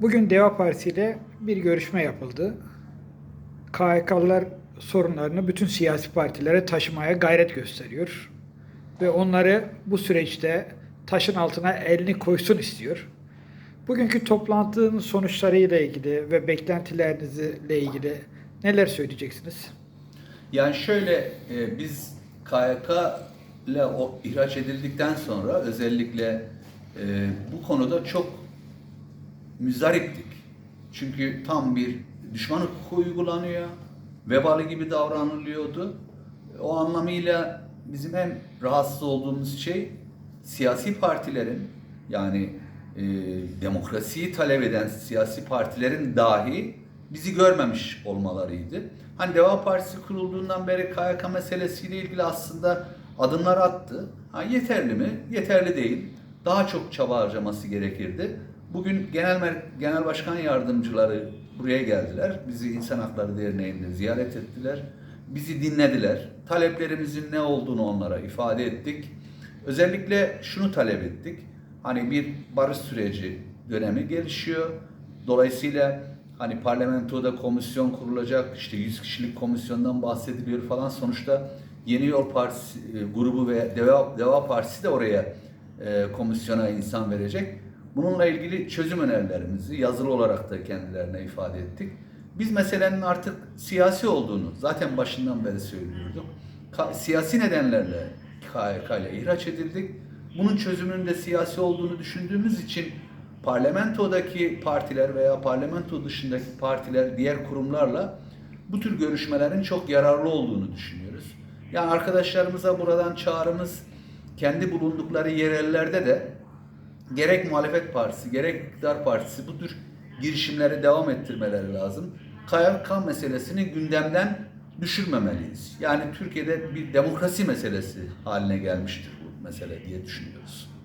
Bugün Deva Partisi ile bir görüşme yapıldı. KHK'lılar sorunlarını bütün siyasi partilere taşımaya gayret gösteriyor. Ve onları bu süreçte taşın altına elini koysun istiyor. Bugünkü toplantının sonuçlarıyla ilgili ve beklentilerinizle ilgili neler söyleyeceksiniz? Yani şöyle e, biz KYK ile ihraç edildikten sonra özellikle e, bu konuda çok müzdariptik. Çünkü tam bir düşman hukuku uygulanıyor, vebali gibi davranılıyordu. O anlamıyla bizim en rahatsız olduğumuz şey siyasi partilerin yani e, demokrasiyi talep eden siyasi partilerin dahi bizi görmemiş olmalarıydı. Hani Deva Partisi kurulduğundan beri KYK meselesiyle ilgili aslında adımlar attı. Ha, yeterli mi? Yeterli değil. Daha çok çaba harcaması gerekirdi. Bugün genel genel başkan yardımcıları buraya geldiler. Bizi İnsan Hakları Derneği'nde ziyaret ettiler. Bizi dinlediler. Taleplerimizin ne olduğunu onlara ifade ettik. Özellikle şunu talep ettik. Hani bir barış süreci dönemi gelişiyor. Dolayısıyla hani parlamentoda komisyon kurulacak, işte 100 kişilik komisyondan bahsediliyor falan. Sonuçta Yeni Yol Partisi e, grubu ve Deva, Deva Partisi de oraya e, komisyona insan verecek. Bununla ilgili çözüm önerilerimizi yazılı olarak da kendilerine ifade ettik. Biz meselenin artık siyasi olduğunu zaten başından beri söylüyorduk. Siyasi nedenlerle KHK ile ihraç edildik. Bunun çözümünün de siyasi olduğunu düşündüğümüz için parlamentodaki partiler veya parlamento dışındaki partiler, diğer kurumlarla bu tür görüşmelerin çok yararlı olduğunu düşünüyoruz. Yani arkadaşlarımıza buradan çağrımız kendi bulundukları yerellerde de gerek muhalefet partisi, gerek iktidar partisi bu tür girişimleri devam ettirmeleri lazım. KYK meselesini gündemden düşürmemeliyiz. Yani Türkiye'de bir demokrasi meselesi haline gelmiştir bu mesele diye düşünüyoruz.